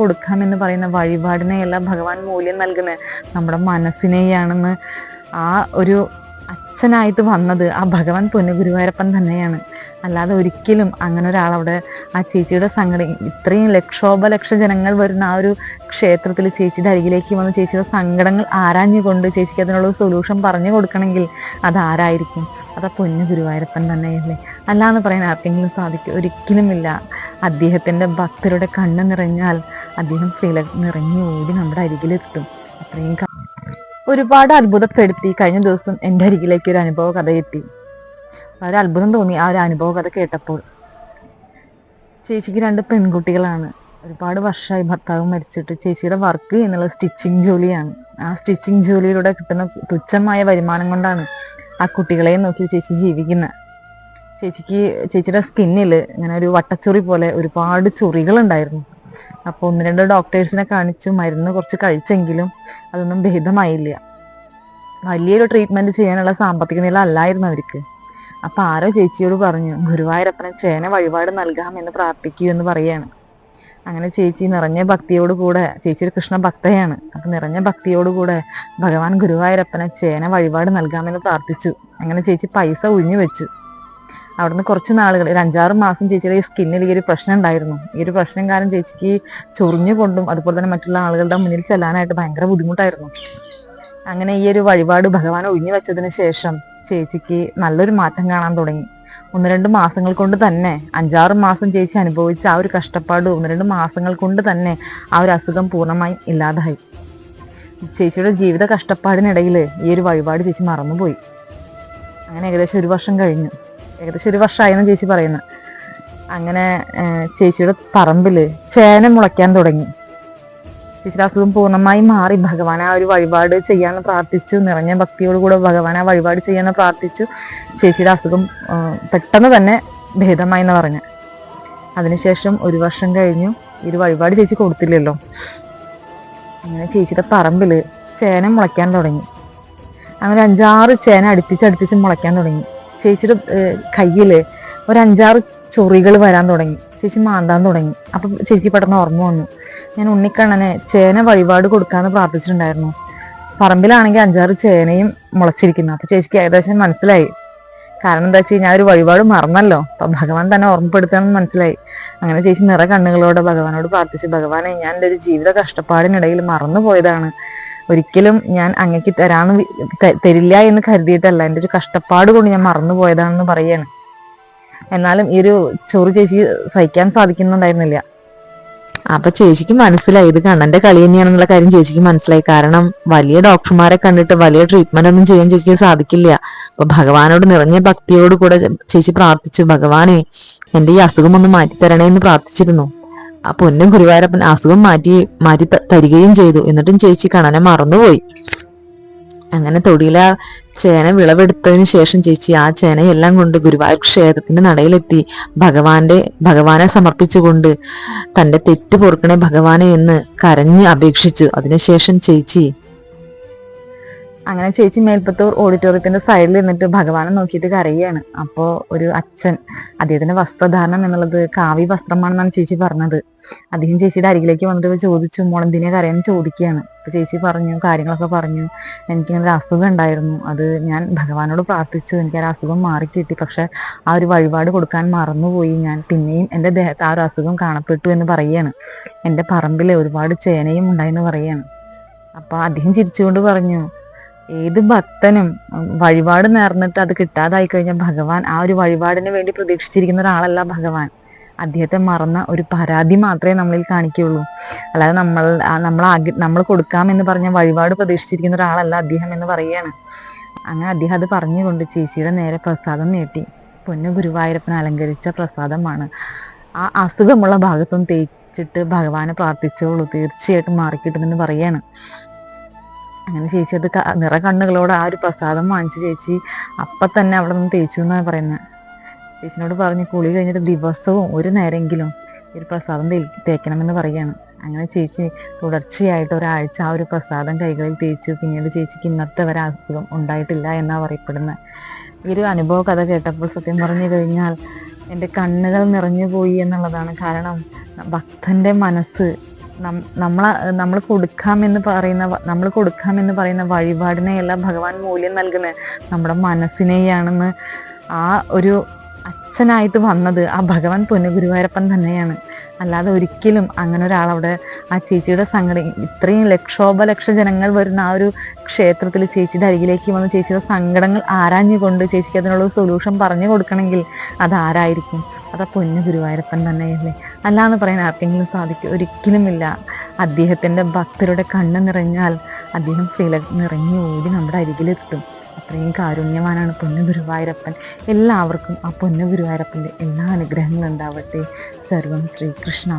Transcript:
കൊടുക്കാമെന്ന് പറയുന്ന വഴിപാടിനെയല്ല ഭഗവാൻ മൂല്യം നൽകുന്നത്. നമ്മുടെ മനസ്സിനെയാണെന്ന് ആ ഒരു അച്ഛനായിട്ട് വന്നത് ആ ഭഗവാൻ പൊന്നുഗുരുവായൂരപ്പൻ തന്നെയാണ്. അല്ലാതെ ഒരിക്കലും അങ്ങനെ ഒരാളവിടെ ആ ചേച്ചിയുടെ സംഘടന ഇത്രയും ലക്ഷോപലക്ഷ ജനങ്ങൾ വരുന്ന ആ ഒരു ക്ഷേത്രത്തിൽ ചേച്ചിയുടെ അരികിലേക്ക് വന്ന് ചേച്ചിയുടെ സങ്കടങ്ങൾ ആരാഞ്ഞുകൊണ്ട് ചേച്ചിക്ക് അതിനുള്ള സൊല്യൂഷൻ പറഞ്ഞു കൊടുക്കണമെങ്കിൽ അതാരായിരിക്കും? അത് ആ പൊന്നു ഗുരുവായൂരപ്പൻ തന്നെയല്ലേ. അല്ലാന്ന് പറയാൻ ആർക്കെങ്കിലും സാധിക്കും? ഒരിക്കലുമില്ല. അദ്ദേഹത്തിന്റെ ഭക്തരുടെ കണ്ണ് നിറഞ്ഞാൽ അദ്ദേഹം നിറഞ്ഞു ഓടി നമ്മുടെ അരികിലെത്തും അത്രയും ഒരുപാട് അത്ഭുതപ്പെടുത്തി കഴിഞ്ഞ ദിവസം എന്റെ അരികിലേക്ക് ഒരു അനുഭവ കഥ എത്തി. വളരെ അത്ഭുതം തോന്നി ആ ഒരു അനുഭവ കഥ കേട്ടപ്പോൾ. ചേച്ചിക്ക് രണ്ട് പെൺകുട്ടികളാണ്. ഒരുപാട് വർഷമായി ഭർത്താവ് മരിച്ചിട്ട് ചേച്ചിയുടെ വർക്ക് എന്നുള്ള സ്റ്റിച്ചിങ് ജോലിയാണ്. ആ സ്റ്റിച്ചിങ് ജോലിയിലൂടെ കിട്ടുന്ന തുച്ഛമായ വരുമാനം കൊണ്ടാണ് ആ കുട്ടികളെ നോക്കി ചേച്ചി ജീവിക്കുന്നത് ചേച്ചിക്ക് ചേച്ചിയുടെ സ്കിന്നിൽ ഇങ്ങനെ ഒരു വട്ടച്ചൊറി പോലെ ഒരുപാട് ചൊറികളുണ്ടായിരുന്നു. അപ്പോൾ ഒന്ന് രണ്ട് ഡോക്ടേഴ്സിനെ കാണിച്ചു മരുന്ന് കുറച്ച് കഴിച്ചെങ്കിലും അതൊന്നും ഭേദമായില്ല. വലിയൊരു ട്രീറ്റ്മെന്റ് ചെയ്യാനുള്ള സാമ്പത്തിക നില അല്ലായിരുന്നു അവർക്ക്. അപ്പൊ ആരോ ചേച്ചിയോട് പറഞ്ഞു ഗുരുവായൂരപ്പനെ ചേന വഴിപാട് നൽകാം എന്ന് പ്രാർത്ഥിക്കൂ എന്ന് പറയാണ്. അങ്ങനെ ചേച്ചി നിറഞ്ഞ ഭക്തിയോട് കൂടെ ചേച്ചി ഒരു കൃഷ്ണ ഭക്തയാണ് അപ്പൊ നിറഞ്ഞ ഭക്തിയോട് കൂടെ ഭഗവാൻ ഗുരുവായൂരപ്പനെ ചേന വഴിപാട് നൽകാമെന്ന് പ്രാർത്ഥിച്ചു. അങ്ങനെ ചേച്ചി പൈസ ഒഴിഞ്ഞു വെച്ചു. അവിടുന്ന് കുറച്ച് നാളുകൾ ഒരു അഞ്ചാറ് മാസം ചേച്ചിയുടെ ഈ സ്കിന്നിൽ ഈ ഒരു പ്രശ്നം ഉണ്ടായിരുന്നു. ഈ ഒരു പ്രശ്നം കാരണം ചേച്ചിക്ക് ചൊറിഞ്ഞു കൊണ്ടും അതുപോലെ തന്നെ മറ്റുള്ള ആളുകളുടെ മുന്നിൽ ചെല്ലാനായിട്ട് ഭയങ്കര ബുദ്ധിമുട്ടായിരുന്നു. അങ്ങനെ ഈ ഒരു വഴിപാട് ഭഗവാൻ ഒഴിഞ്ഞു വെച്ചതിന് ശേഷം ചേച്ചിക്ക് നല്ലൊരു മാറ്റം കാണാൻ തുടങ്ങി. ഒന്ന് രണ്ട് മാസങ്ങൾ കൊണ്ട് തന്നെ അഞ്ചാറ് മാസം ചേച്ചി അനുഭവിച്ച ആ ഒരു കഷ്ടപ്പാട് ഒന്ന് രണ്ട് മാസങ്ങൾ കൊണ്ട് തന്നെ ആ ഒരു അസുഖം പൂർണമായും ഇല്ലാതായി. ചേച്ചിയുടെ ജീവിത കഷ്ടപ്പാടിനിടയിൽ ഈ ഒരു വഴിപാട് ചേച്ചി മറന്നുപോയി. അങ്ങനെ ഏകദേശം ഒരു വർഷം കഴിഞ്ഞു. ഏകദേശം ഒരു വർഷമായെന്ന് ചേച്ചി പറയുന്നത് അങ്ങനെ ചേച്ചിയുടെ പറമ്പിൽ ചേന മുളയ്ക്കാൻ തുടങ്ങി. ചേച്ചിയുടെ അസുഖം പൂർണമായി മാറി. ഭഗവാൻ ആ ഒരു വഴിപാട് ചെയ്യാന്ന് പ്രാർത്ഥിച്ചു. നിറഞ്ഞ ഭക്തിയോടുകൂടെ ഭഗവാൻ ആ വഴിപാട് ചെയ്യാന്ന് പ്രാർത്ഥിച്ചു. ചേച്ചിയുടെ അസുഖം പെട്ടെന്ന് തന്നെ ഭേദമായി എന്ന് പറഞ്ഞു. അതിനുശേഷം ഒരു വർഷം കഴിഞ്ഞു. ഒരു വഴിപാട് ചേച്ചി കൊടുത്തില്ലല്ലോ. അങ്ങനെ ചേച്ചിയുടെ പറമ്പിൽ ചേന മുളയ്ക്കാൻ തുടങ്ങി. അങ്ങനെ അഞ്ചാറ് ചേന അടുപ്പിച്ച് അടുപ്പിച്ച് മുളയ്ക്കാൻ തുടങ്ങി. ചേച്ചിയുടെ കയ്യിൽ ഒരു അഞ്ചാറ് ചൊറികൾ വരാൻ തുടങ്ങി. ചേച്ചി മാന്താൻ തുടങ്ങി. അപ്പൊ ചേച്ചി പെട്ടെന്ന് ഓർമ്മ വന്നു. ഞാൻ ഉണ്ണിക്കണ്ണനെ ചേന വഴിപാട് കൊടുക്കാന്ന് പ്രാർത്ഥിച്ചിട്ടുണ്ടായിരുന്നു. പറമ്പിലാണെങ്കിൽ അഞ്ചാറ് ചേനയും മുളച്ചിരിക്കുന്നു. അപ്പൊ ചേച്ചിക്ക് ഏകദേശം മനസ്സിലായി. കാരണം എന്താ വെച്ച് കഴിഞ്ഞാൽ ഒരു വഴിപാട് മറന്നല്ലോ. അപ്പൊ ഭഗവാൻ തന്നെ ഓർമ്മപ്പെടുത്തണമെന്ന് മനസ്സിലായി. അങ്ങനെ ചേച്ചി നിറ കണ്ണുകളോടെ ഭഗവാനോട് പ്രാർത്ഥിച്ചു ഭഗവാനെ ഞാൻ എന്റെ ഒരു ജീവിത കഷ്ടപ്പാടിനിടയിൽ മറന്നു പോയതാണ് ഒരിക്കലും ഞാൻ അങ്ങക്ക് തരാന്ന് തരില്ല എന്ന് കരുതിയിട്ടല്ല എന്റെ ഒരു കഷ്ടപ്പാട് കൊണ്ട് ഞാൻ മറന്നു പോയതാണെന്ന് പറയാണ്. എന്നാലും ഈ ഒരു ചോറ് ചേച്ചി സഹിക്കാൻ സാധിക്കുന്നുണ്ടായിരുന്നില്ല. അപ്പൊ ചേച്ചിക്ക് മനസ്സിലായി. ഇത് കണ്ണന്റെ കളി തന്നെയാണെന്നുള്ള കാര്യം ചേച്ചിക്ക് മനസ്സിലായി. കാരണം വലിയ ഡോക്ടർമാരെ കണ്ടിട്ട് വലിയ ട്രീറ്റ്മെന്റ് ഒന്നും ചെയ്യാൻ ചേച്ചിക്ക് സാധിക്കില്ല. അപ്പൊ ഭഗവാനോട് നിറഞ്ഞ ഭക്തിയോട് കൂടെ ചേച്ചി പ്രാർത്ഥിച്ചു. ഭഗവാനെ എന്റെ ഈ അസുഖം ഒന്ന് മാറ്റി തരണേ എന്ന് പ്രാർത്ഥിച്ചിരുന്നു. ആ പൊന്നും ഗുരുവായൂരപ്പൻ അസുഖം മാറ്റി മാറ്റി തരികയും ചെയ്തു. എന്നിട്ടും ചേച്ചി കണനെ മറന്നുപോയി. അങ്ങനെ തൊടിയിലെ ചേന വിളവെടുത്തതിന് ശേഷം ചേച്ചി ആ ചേനയെല്ലാം കൊണ്ട് ഗുരുവായൂർ ക്ഷേത്രത്തിന്റെ നടയിലെത്തി. ഭഗവാന്റെ ഭഗവാനെ സമർപ്പിച്ചുകൊണ്ട് തന്റെ തെറ്റ് പൊറുക്കണേ ഭഗവാനെ എന്ന് കരഞ്ഞ് അപേക്ഷിച്ചു. അതിനുശേഷം ചേച്ചി അങ്ങനെ ചേച്ചി മേൽപ്പത്തൂർ ഓഡിറ്റോറിയത്തിന്റെ സൈഡിൽ നിന്നിട്ട് ഭഗവാനെ നോക്കിയിട്ട് കരയുകയാണ് അപ്പോൾ ഒരു അച്ഛൻ അദ്ദേഹത്തിന്റെ വസ്ത്രധാരണം എന്നുള്ളത് കാവി വസ്ത്രമാണെന്നാണ് ചേച്ചി പറഞ്ഞത്. അദ്ദേഹം ചേച്ചിയുടെ അരികിലേക്ക് വന്നിട്ട് ചോദിച്ചു മോളെന്തിനെ കരയാൻ ചോദിക്കുകയാണ്? അപ്പൊ ചേച്ചി പറഞ്ഞു കാര്യങ്ങളൊക്കെ പറഞ്ഞു. എനിക്കിങ്ങനെ ഒരു അസുഖം ഉണ്ടായിരുന്നു. അത് ഞാൻ ഭഗവാനോട് പ്രാർത്ഥിച്ചു. എനിക്ക് ആ അസുഖം മാറിക്കിട്ടി. പക്ഷെ ആ ഒരു വഴിപാട് കൊടുക്കാൻ മറന്നുപോയി ഞാൻ. പിന്നെയും എന്റെ ദേഹത്ത് ആ ഒരു അസുഖം കാണപ്പെട്ടു എന്ന് പറയുകയാണ്. എന്റെ പറമ്പിലെ ഒരുപാട് ചേനയും ഉണ്ടായെന്ന് പറയുകയാണ്. അപ്പൊ അദ്ദേഹം ചിരിച്ചുകൊണ്ട് പറഞ്ഞു ഏത് ഭക്തനും വഴിപാട് നേർന്നിട്ട് അത് കിട്ടാതായി കഴിഞ്ഞാൽ ഭഗവാൻ ആ ഒരു വഴിപാടിന് വേണ്ടി പ്രതീക്ഷിച്ചിരിക്കുന്ന ഒരാളല്ല ഭഗവാൻ. അദ്ദേഹത്തെ മറന്ന ഒരു പരാതി മാത്രമേ നമ്മളിൽ കാണിക്കുകയുള്ളൂ. അല്ലാതെ നമ്മൾ നമ്മൾ നമ്മൾ കൊടുക്കാമെന്ന് പറഞ്ഞ വഴിപാട് പ്രതീക്ഷിച്ചിരിക്കുന്ന ഒരാളല്ല അദ്ദേഹം എന്ന് പറയുകയാണ്. അങ്ങനെ അദ്ദേഹം അത് പറഞ്ഞുകൊണ്ട് ചേച്ചിയുടെ നേരെ പ്രസാദം നീട്ടി. പൊന്നു ഗുരുവായൂരപ്പൻ അലങ്കരിച്ച പ്രസാദമാണ്. ആ അസുഖമുള്ള ഭാഗത്തും തേച്ചിട്ട് ഭഗവാനെ പ്രാർത്ഥിച്ചോളൂ തീർച്ചയായിട്ടും മാറിക്കിട്ടുമെന്ന് പറയാണ് അങ്ങനെ ചേച്ചി അത് നിറ കണ്ണുകളോട് ആ ഒരു പ്രസാദം വാങ്ങിച്ചു ചേച്ചി അപ്പൊ തന്നെ അവിടെ നിന്ന് തേച്ചു എന്നാണ് പറയുന്നത് ചേച്ചിനോട് പറഞ്ഞ് കുളി കഴിഞ്ഞിട്ട് ദിവസവും ഒരു നേരമെങ്കിലും ഈ ഒരു പ്രസാദം തേക്കണമെന്ന് പറയുകയാണ് അങ്ങനെ ചേച്ചി തുടർച്ചയായിട്ട് ഒരാഴ്ച ആ ഒരു പ്രസാദം കൈകളിൽ തേച്ചു. പിന്നീട് ചേച്ചിക്ക് ഇന്നത്തെ വരെ അസുഖം ഉണ്ടായിട്ടില്ല എന്നാണ് പറയപ്പെടുന്നത് ഈ ഒരു അനുഭവ കഥ കേട്ടപ്പോൾ സത്യം പറഞ്ഞു കഴിഞ്ഞാൽ എന്റെ കണ്ണുകൾ നിറഞ്ഞു പോയി എന്നുള്ളതാണ് കാരണം ഭക്തന്റെ മനസ്സ് നമ്മൾ നമ്മൾ കൊടുക്കാമെന്ന് പറയുന്ന നമ്മൾ കൊടുക്കാമെന്ന് പറയുന്ന വഴിപാടിനെയല്ല ഭഗവാൻ മൂല്യം നൽകുന്നത് നമ്മുടെ മനസ്സിനെയാണെന്ന് ആ ഒരു അച്ഛനായിട്ട് വന്നത് ആ ഭഗവാൻ പൊന്നുഗുരുവായൂരപ്പൻ തന്നെയാണ്. അല്ലാതെ ഒരിക്കലും അങ്ങനെ ഒരാളവിടെ ആ ചേച്ചിയുടെ സംഘടന ഇത്രയും ലക്ഷോപലക്ഷ ജനങ്ങൾ വരുന്ന ആ ഒരു ക്ഷേത്രത്തിൽ ചേച്ചിയുടെ അരികിലേക്ക് വന്ന് ചേച്ചിയുടെ സങ്കടങ്ങൾ ആരാഞ്ഞുകൊണ്ട് ചേച്ചിക്ക് അതിനുള്ള സൊല്യൂഷൻ പറഞ്ഞു കൊടുക്കണമെങ്കിൽ അതാരായിരിക്കും? അത് ആ പൊന്നു ഗുരുവായൂരപ്പൻ തന്നെയല്ലേ? അല്ലാന്ന് പറയാൻ ആർക്കെങ്കിലും സാധിക്കും ഒരിക്കലുമില്ല. അദ്ദേഹത്തിന്റെ ഭക്തരുടെ കണ്ണ് നിറഞ്ഞാൽ അദ്ദേഹം ശ്രീല നിറഞ്ഞു ഓടി നമ്മുടെ അരികിലെത്തും. അത്രയും കാരുണ്യവാനാണ് പൊന്നു ഗുരുവായൂരപ്പൻ. എല്ലാവർക്കും ആ പൊന്നു ഗുരുവായൂരപ്പന്റെ എല്ലാ അനുഗ്രഹങ്ങളും ഉണ്ടാവട്ടെ സർവം ശ്രീകൃഷ്ണ